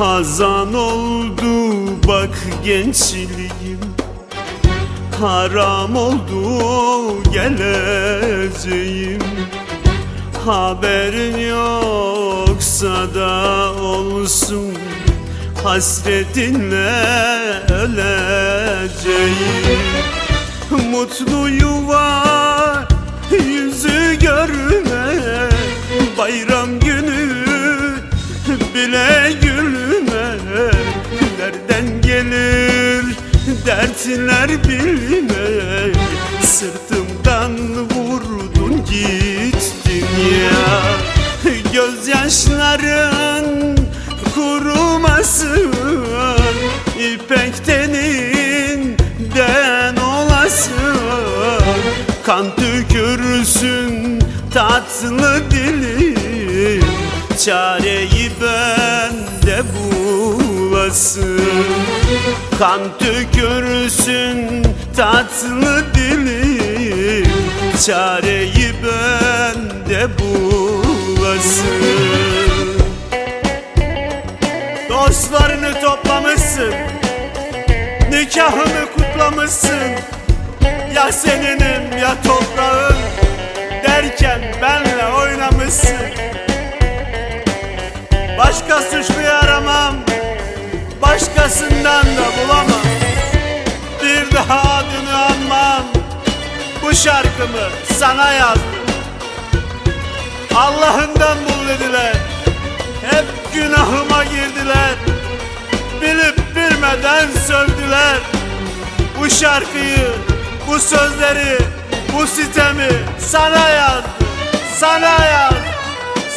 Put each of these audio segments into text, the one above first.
Hazan oldu bak gençliğim. Haram oldu geleceğim. Haberin yoksa da olsun Hasretinle öleceğim. Mutlu yuva yüzü bile gülme. Nereden gelir dertler bilme. Sırtımdan vurdun gittin ya. Gözyaşların kurumasın İpek teninden olasın. Kan tükürsün tatlı dilim Çareyi bende bulasın. Kan tükürsün tatlı dilim. Çareyi bende bulasın. Dostlarını toplamışsın Nikahını kutlamışsın. Ya seninim ya toprağın Derken benle oynamışsın Başka suçluyu aramam. Başkasından da bulamam. Bir daha adını anmam. Bu şarkımı sana yazdım. Allah'ından bul dediler. Hep günahıma girdiler. Bilip bilmeden sövdüler. Bu şarkıyı, bu sözleri, bu sitemi sana yazdım. Sana yazdım,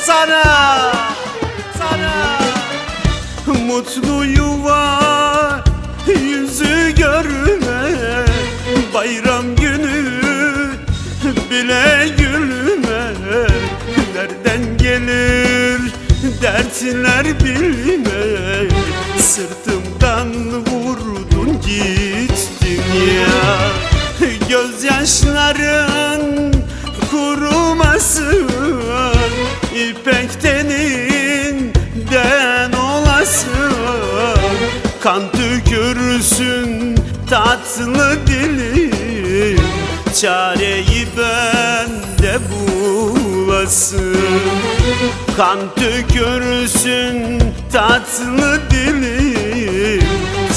sana, sana Mutlu yuva yüzü görme. Bayram günü bile gülme. Nereden gelir dertler bilme. Sırtımdan vurdun gittin ya. Gözyaşların kurumasın. İpek teninden Kan tükürsün tatlı dilim. Çareyi bende bulasın. Kan tükürsün tatlı dilim.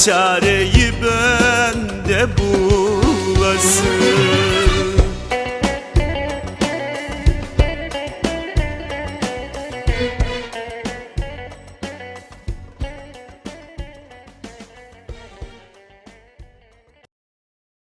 Çareyi bende bulasın